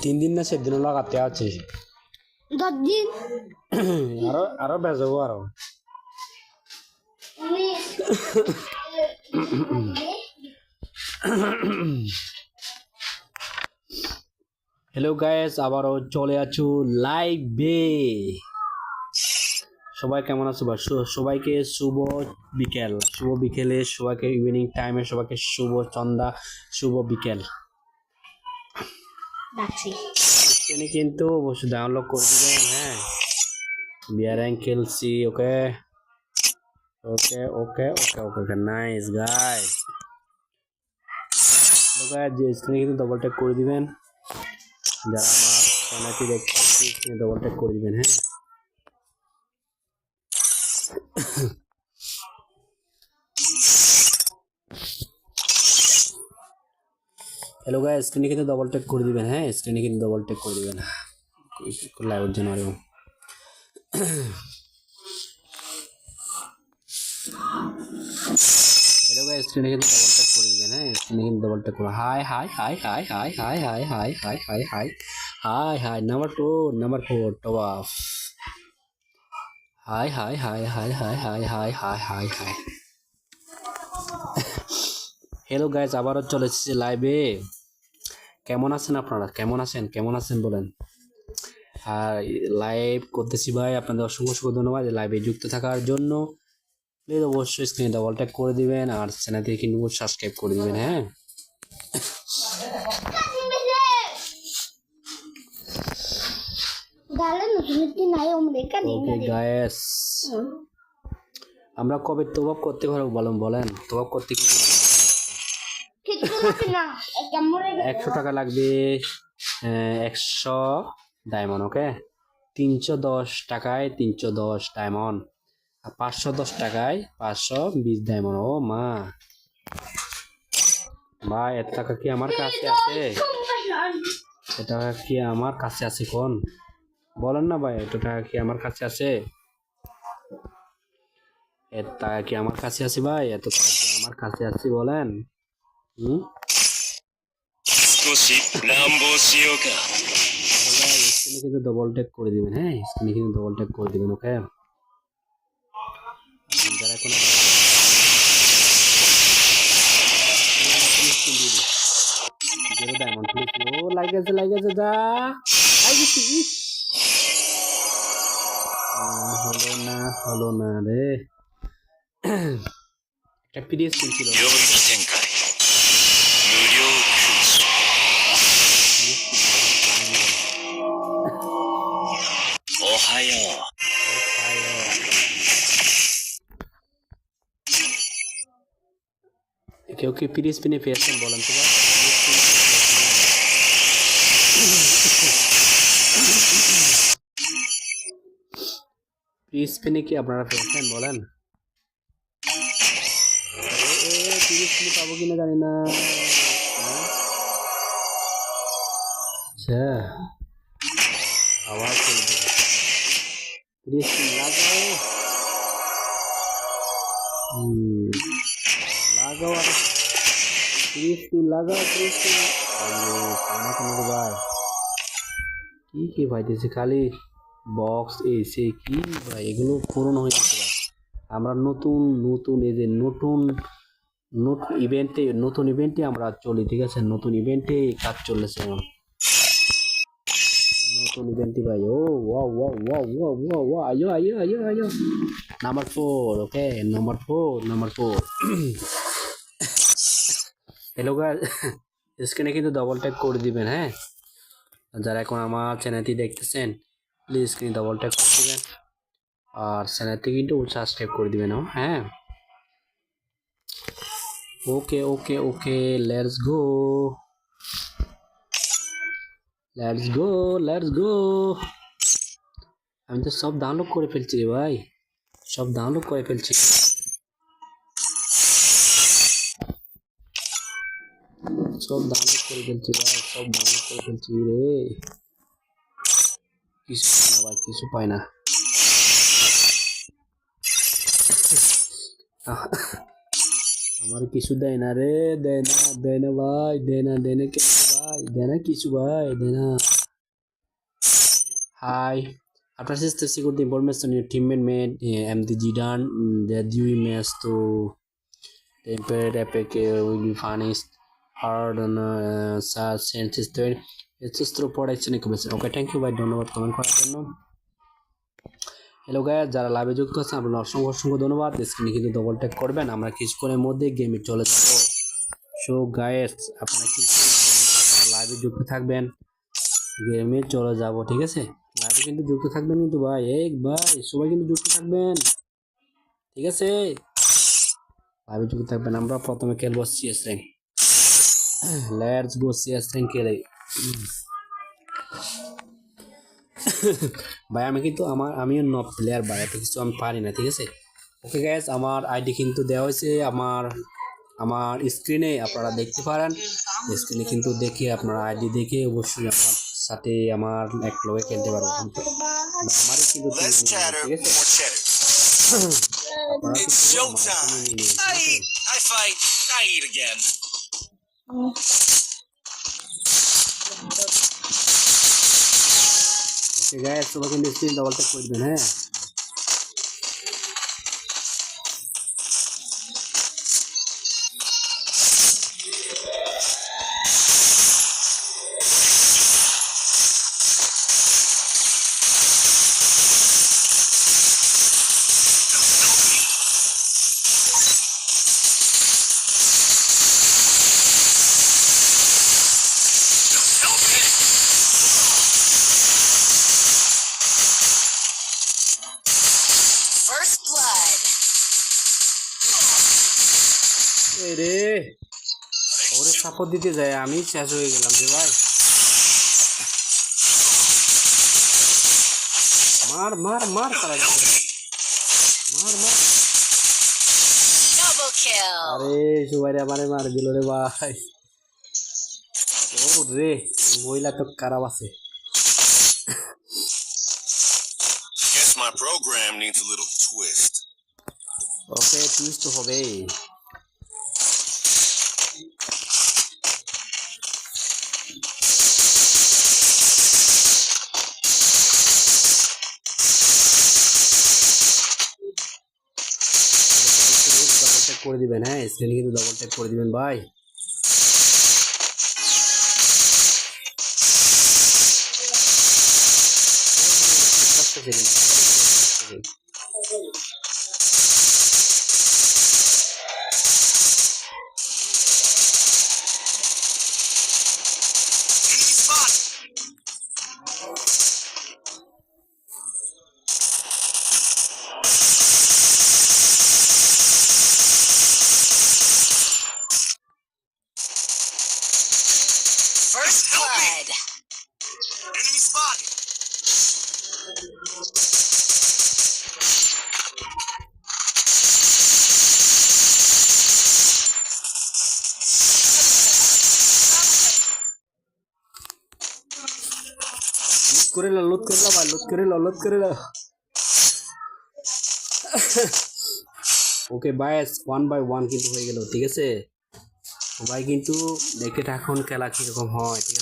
তিন- দিন না সেদিনও লাগাতে আছে। দশ দিন। আরও আরও বেজাবো আরও হ্যালো গাইস আবারও চলে আছো লাইভে সবাই কেমন আছো বা সবাইকে শুভ বিকেল। শুভ বিকেলে সবাইকে ইভিনিং টাইমে সবাইকে শুভ সন্ধ্যা শুভ বিকেল। তিনি কিন্তু অবশ্যই ডাউনলোড করে দিবেন হ্যাঁ। বিয়ার অ্যাঙ্কেল C okay? Okay okay okay okay okay nice guy যে স্ক্রিনে কিন্তু ডবল ট্যাপ করে দিবেন। যারা আমার চ্যানেলটি দেখছে স্ক্রিনে ডবল ট্যাপ করে দিবেন হ্যাঁ। হ্যালো গাই স্ক্রিনে কিন্তু ডবল ট্যাপ করে দিবেন হ্যাঁ স্ক্রিনে কিন্তু ডবল ট্যাপ করে দিবেন লাইভের জন্য আরও হ্যালো গাই স্ক্রিনে কিন্তু ডবল ট্যাপ করে দিবেন হ্যাঁ স্ক্রিনে কিন্তু ডবল ট্যাপ করে hi hi hi hi hi hi hi hi hi hi hi hi hi number two number four top of hi hi hi hi hi hi hi hi hi hi hello guys আবারও চলে এসেছি লাইভে কেমন আছেন আপনারা? কেমন আছেন? কেমন আছেন বলেন? আর লাইভ করতেছি ভাই আপনাদের অসংখ্য অসংখ্য ধন্যবাদ। লাইভে যুক্ত থাকার জন্য প্লিজ অবশ্যই স্ক্রিনে ডবল ট্যাপ করে দিবেন আর চ্যানেলটি কিন্তু সাবস্ক্রাইব করে দিবেন হ্যাঁ? আমরা কবে তবাব করতে পারব বলেন? বলেন তবাব করতে কি কি লাগবে? কিছু লাগবে না একটা মরে গেছে একশো টাকা লাগবে একশো ডায়মন্ড ওকে তিনশো দশ টাকায় তিনশো দশ ডায়মন্ড আর পাঁচশো দশ টাকায় পাঁচশো বিশ ডায়মন্ড ও মা। ভাই এত টাকা কি আমার কাছে আছে? এত টাকা কি আমার কাছে আছে কোন? বলেন না ভাই এত টাকা কি আমার কাছে আছে? এত টাকা কি আমার কাছে আছে ভাই? এত টাকা কি আমার কাছে আছে বলেন। স্ক্রিনে কিন্তু ডবল ট্যাপ করে দিবেন হ্যাঁ স্ক্রিনে কিন্তু ডবল ট্যাপ করে দিবেন ওকে যারা এখন জিরো ডায়মন্ড ও লাগেছে লাগেছে যা লাগেছে ইস হলো না হলো না রে একটা পিডিএস ছিল क्योंकि फिर इसने फेसन बोलन तो পিস পেনে কি আপনারা ফেলছেন বলেন তিরিশ মিনিট পাবো কিনা জানি না আচ্ছা আওয়াজ করে দেবো তিরিশ মিনিট লাগবে পিস পিন লাগাও পিস পিন আরে কানা কেন রে ভাই কি কি পাইতেছে খালি বক্স এসে কি ভাই এগুলো পুরনো হয়ে গেছে ভাই আমরা নতুন নতুন এই যে নতুন নতুন ইভেন্টে নতুন ইভেন্টে আমরা চলি ঠিক আছে নতুন ইভেন্টে কাজ চলেছে আমার নতুন ইভেন্টে ভাই ও ওয়া ওয়া ওয়া ওয়া ওয়া ওয়া আয়ো আয়ো আয়ো আয়ো number four okay number four number four hello guys স্ক্রিনে কিন্তু ডবল ট্যাপ করে দিবেন হ্যাঁ? যারা এখন আমার চ্যানেলটি দেখতেছেন প্লিজ স্ক্রিনে ডবল ট্যাপ করে দিবেন। আর চ্যানেলটি কিন্তু সাবস্ক্রাইব করে দিবেন হ্যাঁ? Okay okay okay let's go let's go let's go আমি তো সব ডাউনলোড করে ফেলছি রে ভাই। সব ডাউনলোড করে ফেলছি। সব ডাউনলোড করে ফেলছি ভাই সব ডাউনলোড করে ফেলছি রে কিছু পাই না ভাই কিছু পাই না আমার কিছু দেয় না রে দেয় না দেয় না ভাই দেয় না দেয় না কেন ভাই দেয় না কিছু ভাই দেয় না hi the security information your teammate made uh, MDG done mm, that you match to the impaired epic uh, will be punished to it. It's just through protection equipment. Okay, thank you. ভাই ধন্যবাদ comment করার জন্য। Hello গায়ে যারা লাভে যুক্ত আছেন আপনার অসংখ্য অসংখ্য ধন্যবাদ। স্ক্রিনে কিন্তু ডবল ট্যাপ করবেন। আমরা কিছুক্ষণের মধ্যে গেমে চলে যাব। সো গায়েস আপনারা কিন্তু লাইভে যুক্ত থাকবেন? গেমে চলে যাব ঠিক আছে? লাইভে কিন্তু যুক্ত থাকবেন কিন্তু ভাই এই ভাই সবাই কিন্তু যুক্ত থাকবেন। ঠিক আছে? লাইভে যুক্ত থাকবেন। আমরা প্রথমে খেলব CS rank go CS rank খেলে ভাই আমি কিন্তু আমার আমিও নব প্লেয়ার ভাই এত কিছু আমি পারি না ঠিক আছে ওকে গ্যাস আমার আইডি কিন্তু দেওয়া হয়েছে আমার আমার স্ক্রিনে আপনারা দেখতে পারেন স্ক্রিনে কিন্তু দেখে আপনারা আইডি দেখে অবশ্যই আমার সাথে আমার এক লগে খেলতে পারব কিন্তু কিন্তু Let's ঠিক আছে more cheddar. আপনারা It's showtime. team নেই, ঠিক I I fight, I eat again. সবাই কিন্তু স্ক্রিন ডবল ট্যাপ হ্যাঁ? First blood. রে ওরে সাপোর্ট দিতে যায় আমি শেষ হয়ে গেলাম রে ভাই। মার মার মার তারা মার মার। আরে সবাই আমারে মার দিল রে ভাই। ও রে মহিলা তো খারাপ আছে। Guess my program needs a little. Okay twist হবে। করে দিবেন হ্যাঁ স্ক্রিনে কিন্তু ডবল ট্যাপ করে দিবেন ভাই। Enemy করে না লোড করে লো ভাই লোড করে লো লোড করে না okay bias one by one কিন্তু হয়ে গেল, ঠিক আছে? সবাই কিন্তু, দেখে থাকুন খেলা কীরকম হয়, ঠিক আছে?